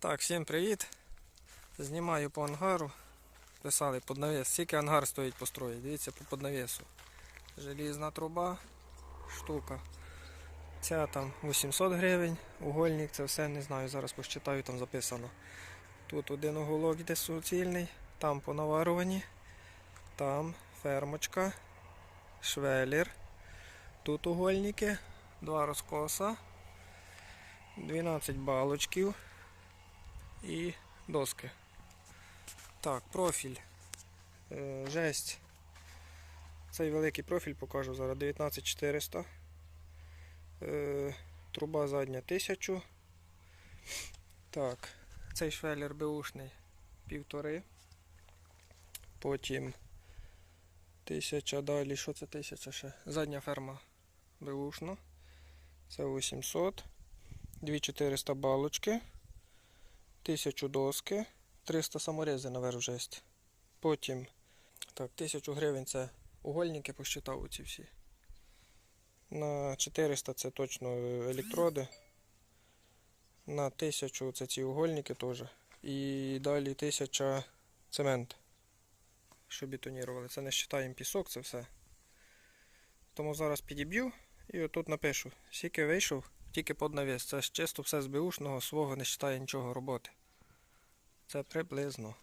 Так, всім привіт. Знімаю по ангару. Писали під навіс. Скільки ангар стоїть построїть? Дивіться по поднавісу. Желізна труба, штука. Ця там 800 гривень, угольник, це все не знаю, зараз посчитаю, там записано. Тут один уголок йде суцільний, там понаварувані, там фермочка, швелір. Тут угольники, два розкоса, 12 балочків і доски. Так, профіль. Е, жесть. Цей великий профіль покажу зараз 19400. Е, труба задня 1000. Так, цей швеллер беушний півтори. Потім 1000 далі. Що це 1000 ще? Задня ферма беушна. Це 800. 2400 балочки. 1000 доски, 300 саморези наверх жесть. Потім так, 1000 гривень це угольники посчитав оці всі. На 400 це точно електроди. На 1000 це ці угольники теж. І далі 1000 цемент. Що бетонірували. Це не вважаємо пісок, це все. Тому зараз підіб'ю і отут напишу. Скільки вийшов, тільки під навіс. Це ж чисто все з беушного, свого не вважає нічого роботи. Це приблизно.